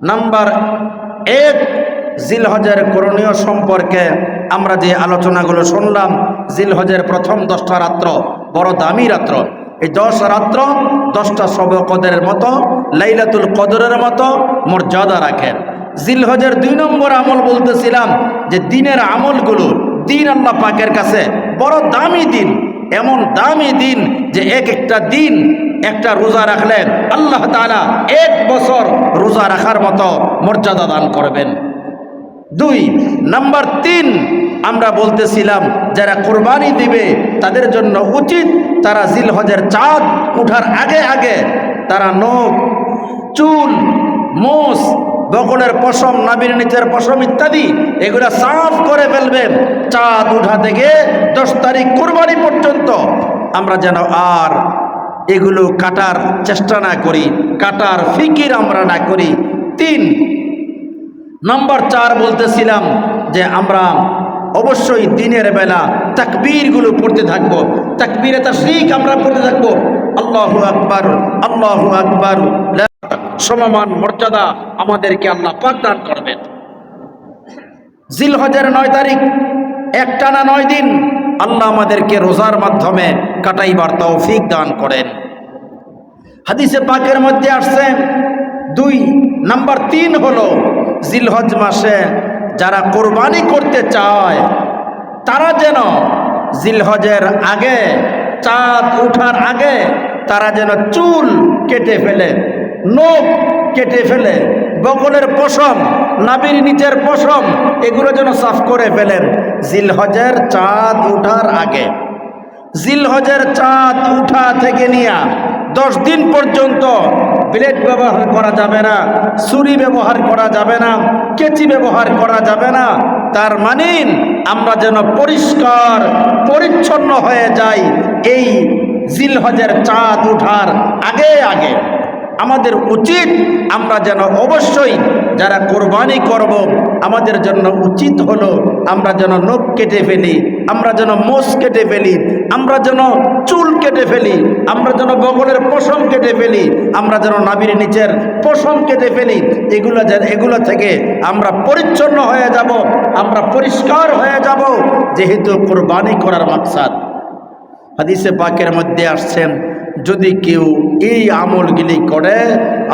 Number এক, জিলহজের করণীয় সম্পর্কে আমরা যে আলোচনাগুলো শুনলাম, জিলহজের প্রথম দশটা রাত্র বড় দামি রাত্র। এই দশ রাত্র দশটা সব কদরের মতো, লাইলাতুল কদরের মতো মর্যাদা রাখেন। জিলহজের দুই নম্বর আমল বলতেছিলাম যে দিনের আমলগুলো দিন আল্লাহ পাকের কাছে বড় দামি দিন, এমন দামি দিন যে এক একটা দিন একটা রোজা রাখলেন, আল্লাহ তাআলা এক বছর রোজা রাখার মতো মর্যাদা দান করবেন। দুই, নাম্বার তিন, আমরা বলতেছিলাম, যারা কোরবানি দিবে, তাদের জন্য উচিত তারা জিলহজের চাঁদ উঠার আগে আগে তারা নখ, চুল, মোষ বকনের পশম নাবির নিচের পশম ইত্যাদি এগুলো সাফ করে ফেলবেন। চাঁদ উঠা থেকে দশ তারিখ কোরবানি পর্যন্ত। আমরা যেন আর এগুলো কাটার চেষ্টা না করি, কাটার ফিকির আমরা না করি। তিন, নম্বর চার বলতেছিলাম যে আমরা অবশ্যই দিনের বেলা তাকবীরগুলো পড়তে থাকব। তাকবীরে তাশরিক আমরা পড়তে থাকব। আল্লাহু আকবার আল্লাহু আকবার। সমমান মর্যাদা আমাদেরকে আল্লাহ পাক দান করবেন। জিলহজের নয় তারিখ, একটানা নয় দিন আল্লাহ আমাদেরকে রোজার মাধ্যমে কাটাইবার তৌফিক দান করেন। হাদিসে পাকের মধ্যে আসছে, দুই, নাম্বার তিন হলো জিলহজ মাসে যারা কোরবানি করতে চায়, তারা যেন জিলহজের আগে, চাঁদ উঠার আগে তারা যেন চুল কেটে ফেলে, নখ কেটে ফেলে, বগলের পশম নাবির নিচের পশম এগুলো যেন সাফ করে ফেলেন। জিলহজের চাঁদ উঠার আগে। জিলহজের চাঁদ উঠা থেকে নিয়া দশ দিন পর্যন্ত ব্লেড ব্যবহার করা যাবে না, ছুরি ব্যবহার করা যাবে না, কেচি ব্যবহার করা যাবে না। তার মানিন আমরা যেন পরিষ্কার, পরিচ্ছন্ন হয়ে যাই এই জিলহজের চাঁদ উঠার আগে আগে। আমাদের উচিত আমরা যেন অবশ্যই যারা কোরবানি করব, আমাদের জন্য উচিত হলো আমরা যেন নখ কেটে ফেলি, আমরা যেন মোষ কেটে ফেলি, আমরা যেন চুল কেটে ফেলি, আমরা যেন বগলের পশম কেটে ফেলি, আমরা যেন নাবির নিচের পশম কেটে ফেলি, এগুলো যেন এগুলো থেকে আমরা পরিচ্ছন্ন হয়ে যাব, আমরা পরিষ্কার হয়ে যাব, যেহেতু কোরবানি করার মাকসাদ। হাদিসে পাকের মধ্যে আসছেন যদি কেউ এই আমলগুলি করে,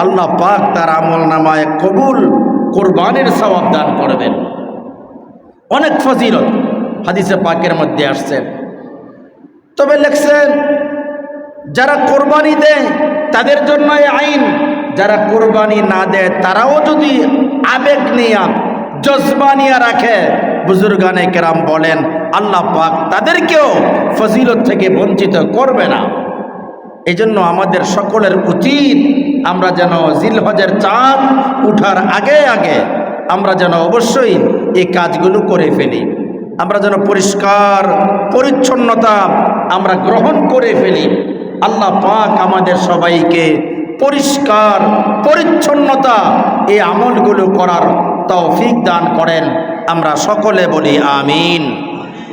আল্লাহ পাক তার আমল নামায় কবুল, কোরবানির সওয়াব দান করবেন। অনেক ফজিলত হাদিসে পাকের মধ্যে আসছেন তবে লেখছেন, যারা কোরবানি দেয়, তাদের জন্য আইন, যারা কোরবানি না দেয়, তারাও যদি আবেগ নিয়া, জজবা রাখে বুজুর্গানে কেরাম বলেন, আল্লাহ পাক তাদেরকেও ফজিলত থেকে বঞ্চিত করবে না। এই জন্য আমাদের সকলের উচিত আমরা যেন জিলহজের চাঁদ উঠার আগে আগে আমরা যেন অবশ্যই এই কাজগুলো করে ফেলি। আমরা যেন পরিষ্কার পরিচ্ছন্নতা আমরা গ্রহণ করে ফেলি। আল্লাহ পাক আমাদের সবাইকে পরিষ্কার পরিচ্ছন্নতা এই আমলগুলো করার তৌফিক দান করেন। আমরা সকলে বলি আমিন।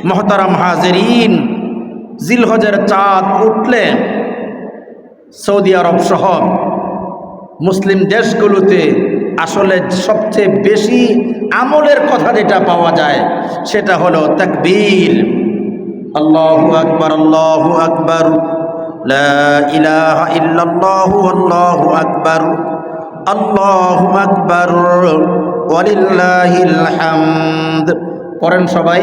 মহতারাম হাজেরিন, জিলহজের চাঁদ উঠলে সৌদি আরব সহ মুসলিম দেশগুলোতে আসলে সবচেয়ে বেশি আমলের কথা যেটা পাওয়া যায়, সেটা হলো তাকবীর। আল্লাহু আকবার আল্লাহু আকবার। আল্লাহু আকবার। আল্লাহু আকবার। ওয়ালিল্লাহিল পড়েন সবাই।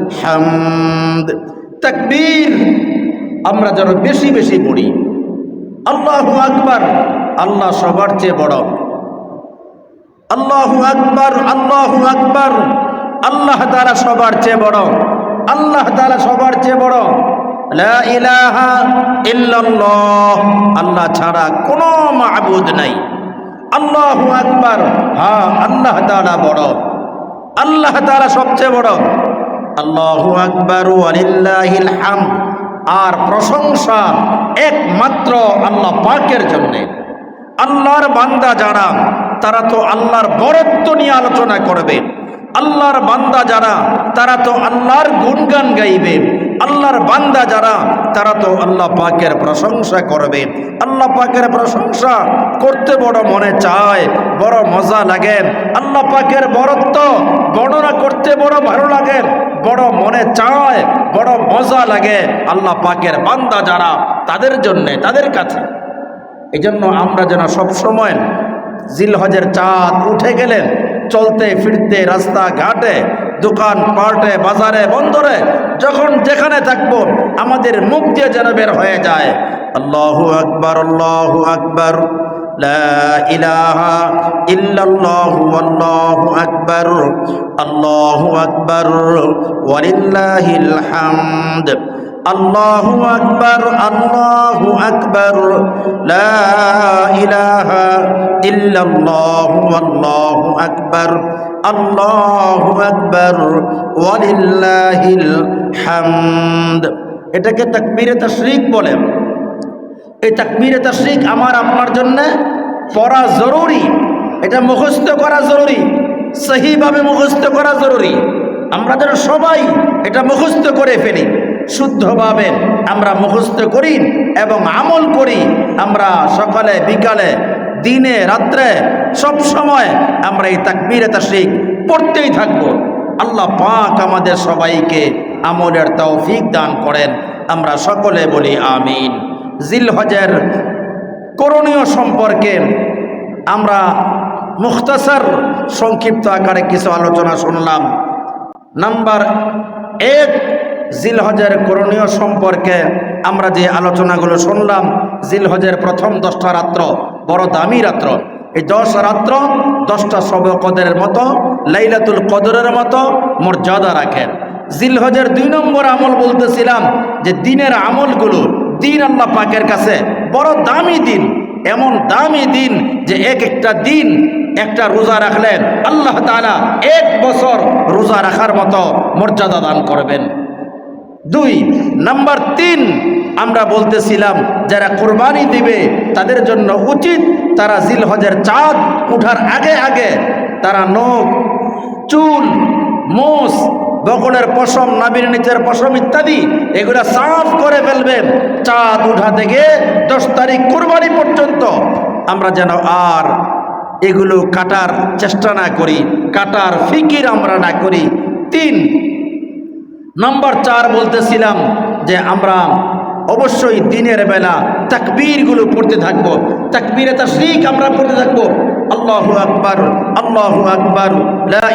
হামদ। তাকবীর, আমরা যেন বেশি বেশি পড়ি। আল্লাহ আকবার, আল্লাহ সবার চেয়ে বড়। আল্লাহু আকবার আল্লাহু আকবার, আল্লাহ তারা সবার চেয়ে বড়। আল্লাহ তারা সবার চেয়ে বড়। আল্লাহ ছাড়া কোনো মাবুদ নাই। আল্লাহ আকবার হ্যাঁ আল্লাহ তাআলা বড়। আল্লাহ তাআলা সবচেয়ে বড়। আল্লাহু আকবার, ওয়ালিল্লাহিল হামদ। আর প্রশংসা একমাত্র আল্লাহ পাকের জন্যে। আল্লাহর বান্দা যারা, তারা তো আল্লাহর বরত্ব নিয়ে আলোচনা করবে। আল্লাহর বান্দা যারা, তারা তো আল্লাহর গুণগান গাইবে। আল্লাহর বান্দা যারা, তারা তো আল্লাহ পাকের প্রশংসা করবে। আল্লাহ পাকের প্রশংসা করতে বড় মনে চায়, বড় মজা লাগে। আল্লাহ পাকের বরত্ব বর্ণনা করতে বড় ভালো লাগে। বড় মনে চায়, বড় মজা লাগে আল্লাহ পাকের বান্দা যারা তাদের জন্যে, তাদের কাছে। এই জন্য আমরা যেন সবসময় জিলহজের চাঁদ উঠে গেলেন চলতে ফিরতে রাস্তা ঘাটে, দোকান পার্টে বাজারে, বন্দরে, যখন যেখানে থাকব, আমাদের মুখ দিয়ে যেন বের হয়ে যায়। আল্লাহ আকবর আল্লাহ আকবর। لا إله إلا الله والله أكبر الله أكبر ولله الحمد الله أكبر الله أكبر لا إله إلا الله والله أكبر الله أكبر ولله الحمد এটাকে তাকবীরে তাশরিক বলে এই তাকবীরে তাশরিক আমার আপনার জন্য পড়া জরুরি। এটা মুখস্থ করা জরুরি। সহিভাবে মুখস্থ করা জরুরি। আমরা যেন সবাই এটা মুখস্থ করে ফেলি। শুদ্ধভাবে আমরা মুখস্থ করি এবং আমল করি। আমরা সকালে, বিকালে, দিনে, রাত্রে সব সময় আমরা এই তাকবীরে তাশরিক পড়তেই থাকব। আল্লাহ পাক আমাদের সবাইকে আমলের তৌফিক দান করেন। আমরা সকলে বলি আমিন। জিলহজের করণীয় সম্পর্কে আমরা মুখতাসার সংক্ষিপ্ত আকারে কিছু আলোচনা শুনলাম। নাম্বার এক, জিলহজের করণীয় সম্পর্কে আমরা যে আলোচনাগুলো শুনলাম, জিলহজের প্রথম দশটা রাত্র বড় দামি রাত্র। এই দশ রাত্র দশটা সব কদরের মতো, লাইলাতুল কদরের মতো মর্যাদা রাখেন। জিলহজের দুই নম্বর আমল বলতেছিলাম যে দিনের আমলগুলো দিন আল্লাহ পাকের কাছে বড় দামি দিন, এমন দামি দিন যে এক একটা দিন একটা রোজা রাখলেন, আল্লাহ তাআলা এক বছর রোজা রাখার মতো মর্যাদা দান করবেন। দুই, নাম্বার তিন, আমরা বলতেছিলাম, যারা কোরবানি দিবে, তাদের জন্য উচিত তারা জিলহজের চাঁদ উঠার আগে আগে তারা নখ, চুল, মোষ বকলের পশম, নাবির নিচের পশম ইত্যাদি, এগুলা সাফ করে ফেলবেন। চাঁদ উঠা থেকে দশ তারিখ কোরবানি পর্যন্ত। আমরা যেন আর এগুলো কাটার চেষ্টা না করি, কাটার ফিকির আমরা না করি। তিন, নম্বর চার বলতেছিলাম যে আমরা অবশ্যই দিনের বেলা তাকবীরগুলো পড়তে থাকব। তাকবীরে তাশরিক আমরা পড়তে থাকব। আল্লাহু আকবার আল্লাহু আকবার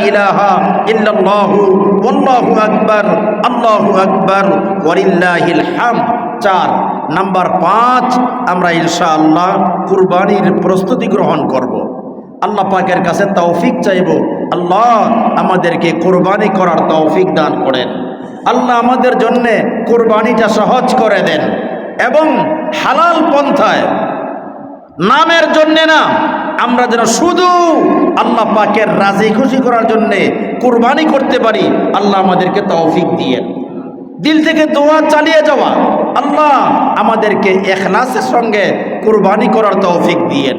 ইলাহা ইল্লাল্লাহু, ওয়াল্লাহু আকবার, আল্লাহু আকবার, ওয়ালিল্লাহিল হামদ। চার, নাম্বার পাঁচ, আমরা ইনশাআল্লাহ কুরবানির প্রস্তুতি গ্রহণ করব। আল্লাহ পাকের কাছে তৌফিক চাইব। আল্লাহ আমাদেরকে কোরবানি করার তৌফিক দান করেন। আল্লাহ আমাদের জন্যে কোরবানিটা সহজ করে দেন। এবং হালাল পন্থায়, নামের জন্যে না আমরা যেন শুধু আল্লাহ পাকের রাজি খুশি করার জন্যে কোরবানি করতে পারি, আল্লাহ আমাদেরকে তৌফিক দিয়ে দিল থেকে দোয়া চালিয়ে যাওয়া, আল্লাহ আমাদেরকে এখলাসের সঙ্গে কোরবানি করার তৌফিক দিয়েন।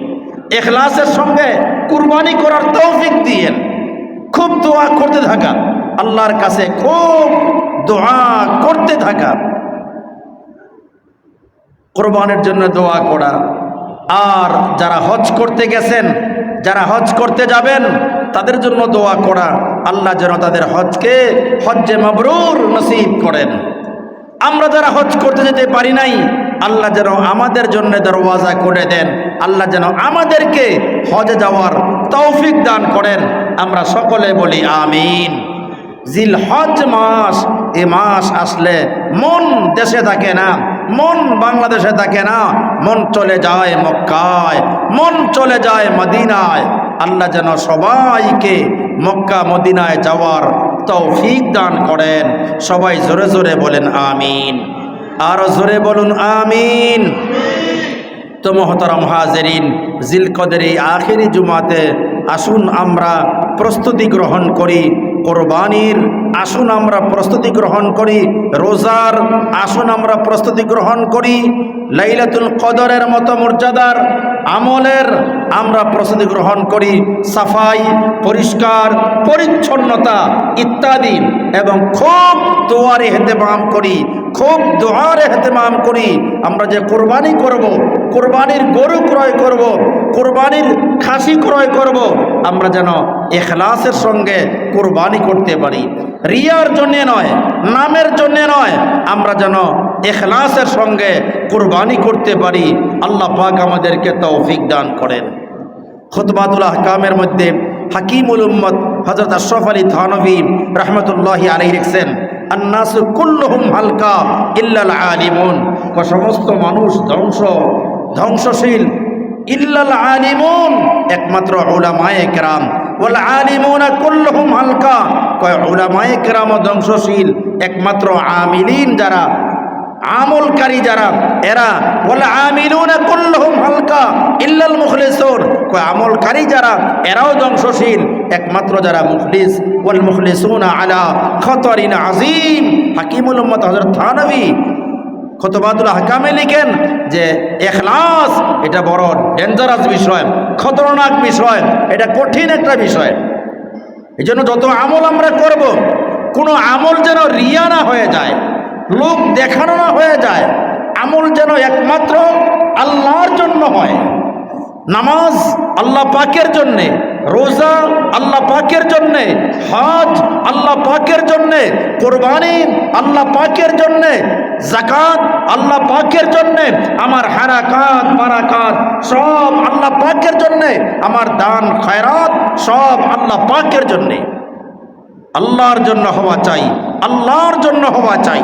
এখলাসের সঙ্গে কুরবানি করার তৌফিক দিয়েন। খুব দোয়া করতে থাকা, আল্লাহর কাছে খুব দোয়া করতে থাকা। কোরবানের জন্য দোয়া করা আর যারা হজ করতে গেছেন, যারা হজ করতে যাবেন, তাদের জন্য দোয়া করা। আল্লাহ যেন তাদের হজকে হজ্জে মাবরুর নসিব করেন। আমরা যারা হজ করতে যেতে পারি নাই, আল্লাহ যেন আমাদের জন্য দরওয়াজা করে দেন। আল্লাহ যেন আমাদেরকে হজে যাওয়ার তৌফিক দান করেন। আমরা সকলে বলি আমিন। জিল হজ মাস, এ মাস আসলে মন দেশে থাকে না। মন বাংলাদেশে থাকে না, মন চলে যায় মক্কায়, মন চলে যায় মদিনায়। আল্লাহ যেন সবাইকে মক্কা, মদিনায় যাওয়ার তৌফিক দান করেন। সবাই জোরে জোরে বলেন আমিন। আরও জোরে বলুন আমিন। তো মহতরম হাজেরিন, জিলকদের এই আখেরি জুমাতে আসুন আমরা প্রস্তুতি গ্রহণ করি। কোরবানির আসুন আমরা প্রস্তুতি গ্রহণ করি, রোজার আসুন আমরা প্রস্তুতি গ্রহণ করি, লাইলাতুল কদরের মতো মর্যাদার আমলের আমরা প্রস্তুতি গ্রহণ করি, সাফাই, পরিষ্কার, পরিচ্ছন্নতা ইত্যাদি এবং খুব দোয়ারে হেতেমাম করি, খুব দোয়ারে হেতেমাম করি। আমরা যে কোরবানি করব, কোরবানির গরু ক্রয় করব কোরবানির খাসি ক্রয় করব। আমরা যেন এখলাসের সঙ্গে কোরবানি করতে পারি। রিয়ার জন্যে নয়, নামের জন্যে নয়, আমরা যেন এখলাসের সঙ্গে কোরবানি করতে পারি। আল্লাহ পাক আমাদেরকে তৌফিক দান করেন। খুতবাতুল আহকামের মধ্যে হাকিমুল উম্মত হজরত আশরফ আলী থানভী রহমতুল্লাহ আলী কুল্লহুম হালকা ইল্লাল আলিমুন। সমস্ত মানুষ ধ্বংস, ধ্বংসশীল ইল্লাল আলিমুন, একমাত্র ওলামায়ে কেরাম। ওয়াল আলিমুনা কুল্লহুম হালকা। কয় ওলামায়ে কেরাম ধ্বংসশীল, একমাত্র আমিলিন যারা, আমলকারী যারা, এরা বলে আমিলুনা কুল্লুহুম হালকা, ইল্লাল মুখলিসুন। কয় আমলকারী যারা, এরাও ধ্বংসশীল, একমাত্র যারা মুখলিস, ওয়াল মুখলিসুনা আলা খতরিন আজিম হাকিমুল উম্মত হযরত থানভী খতবাতুল হাকামে লিখেন যে এখলাস, এটা বড় ডেঞ্জারাস বিষয়, খতরনাক বিষয়, এটা কঠিন একটা বিষয়। এই জন্য যত আমল আমরা করব, কোনো আমল যেন রিয়া না হয়ে যায় লোক দেখানো না হয়ে যায়, আমল যেন একমাত্র আল্লাহর জন্য হয়। নামাজ আল্লাহ পাকের জন্যে, রোজা আল্লাহ পাকের জন্যে, হজ আল্লাহ পাকের জন্যে, কোরবানি আল্লাহ পাকের জন্যে জাকাত আল্লাহ পাকের জন্যে, আমার হারাকাত মারাকাত সব আল্লাহ পাকের জন্যে, আমার দান খায়রাত সব আল্লাহ পাকের জন্যে। আল্লাহর জন্য হওয়া চাই, আল্লাহর জন্য হওয়া চাই।